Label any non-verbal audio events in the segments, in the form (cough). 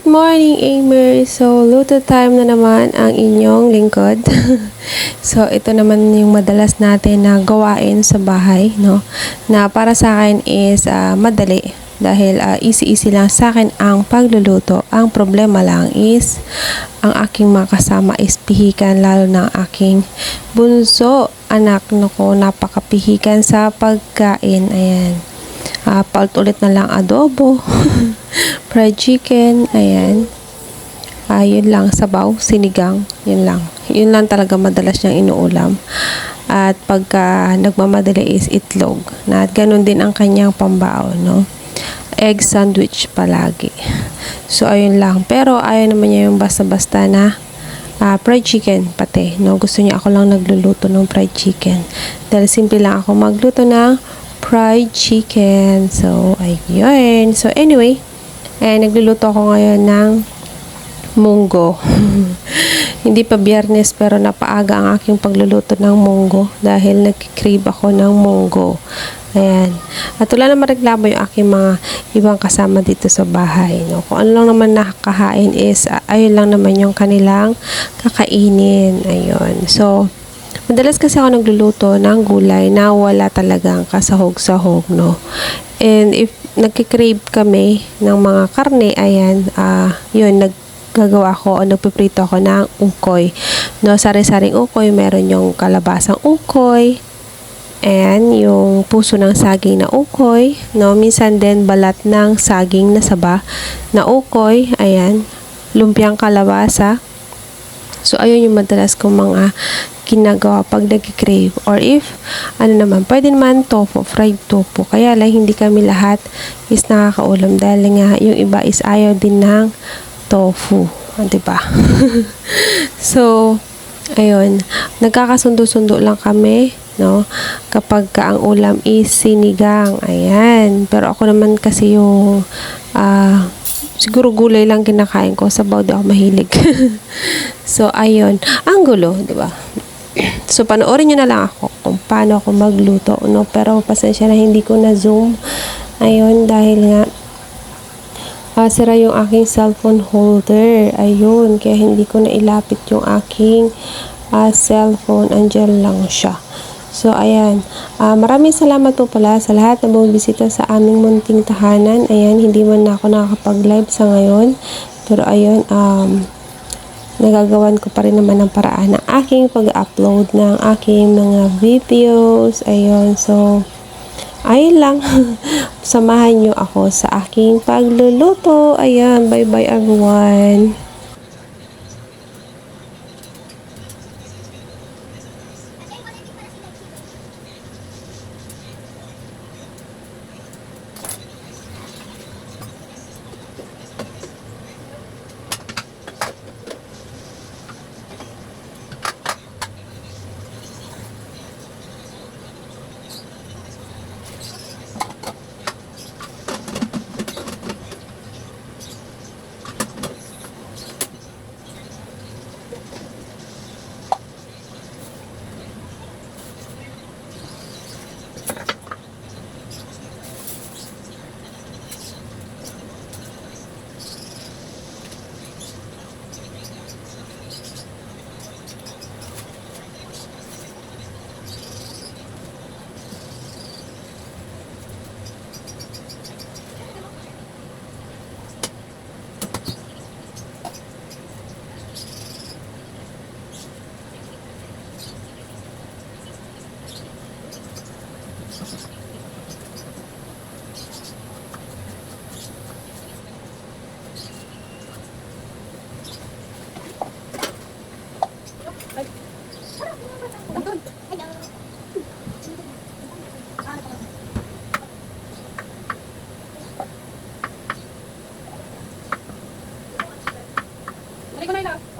Good morning, Amer! So, luto time na naman ang inyong lingkod. (laughs) so, ito naman yung madalas natin na gawain sa bahay, no? Na para sa akin is ah, madali. Dahil ah, easy-easy lang sa akin ang pagluluto. Ang problema lang is ang aking mga kasama is pihikan, lalo ng aking bunso. Anak no ko, napakapihikan sa pagkain. Ayan. Uh, ulit na lang adobo, (laughs) fried chicken, ayan. Yun lang, sabaw, sinigang, yun lang. Yun lang talaga madalas niyang inuulam. At pagka nagmamadali is itlog. Na at ganun din ang kanyang pambao, no? Egg sandwich palagi. So, ayun lang. Pero ayaw naman niya yung basta-basta na ah, fried chicken pati. No? Gusto niya ako lang nagluluto ng fried chicken. Dahil simple lang ako magluto ng fried chicken. So, ayun. So, anyway, eh, nagluluto ako ngayon ng munggo. (laughs) Hindi pa biyernes pero napaaga ang aking pagluluto ng munggo dahil nagkikrave ako ng munggo. Ayan. At wala naman reklamo yung aking mga ibang kasama dito sa bahay. No? Kung ano lang naman nakakahain is, ayun lang naman yung kanilang kakainin. Ayun. So, Madalas kasi ako nagluluto ng gulay na wala talagang kasahog-sahog, no? And if nagkikrave kami ng mga karne, ayan, uh, yun, naggagawa ko o nagpiprito ako ng ukoy. No, sari-saring ukoy, meron yung kalabasang ukoy, and yung puso ng saging na ukoy, no, minsan din balat ng saging na saba na ukoy, ayan, lumpiang kalabasa, So, ayun yung madalas kong mga ginagawa pag nag-crave. Or if, ano naman, pwede naman tofu, fried tofu. Kaya lang, hindi kami lahat is nakakaulam. Dahil nga, yung iba is ayaw din ng tofu. Ah, diba? (laughs) so, ayun. Nagkakasundo-sundo lang kami no? Kapag ka ang ulam is sinigang, ayan. Pero ako naman kasi yung uh, siguro gulay lang kinakain ko. Sabaw di ako mahilig. (laughs) so, ayun. Ang gulo, di ba? (clears throat) So, panoorin nyo na lang ako kung paano ako magluto, no? Pero, pasensya na hindi ko na zoom. Ayun, dahil nga, uh, sira yung aking cellphone holder. Ayun, kaya hindi ko na ilapit yung aking uh, cellphone. Andiyan lang siya. So, ayan. Uh, maraming salamat po pala sa lahat na bumibisita sa aming munting tahanan. Ayan, hindi man na ako nakakapag-live sa ngayon. Pero, ayun, um, nagagawan ko pa rin naman ng paraan ng aking pag-upload ng aking mga videos. Ayun, so, ayun lang. (laughs) Samahan nyo ako sa aking pagluluto. Ayan, bye-bye everyone. この間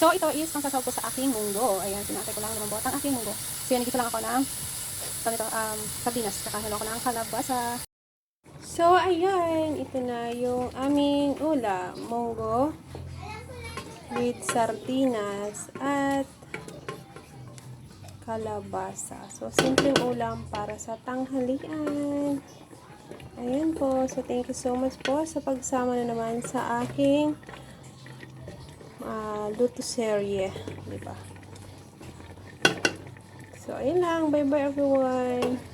So, ito is ang sasawag ko sa aking munggo. Ayan, sinatay ko lang lumambot ang aking munggo. So, yan, lang ako ng ganito, um, sardinas. Saka halo ko ng kalabasa. So, ayan. Ito na yung aming ulam. Munggo with sardinas at kalabasa. So, simpleng ulam para sa tanghalian. Ayan po. So, thank you so much po sa pagsama na naman sa aking uh, luto serye. Diba? So, ayun lang. Bye-bye everyone.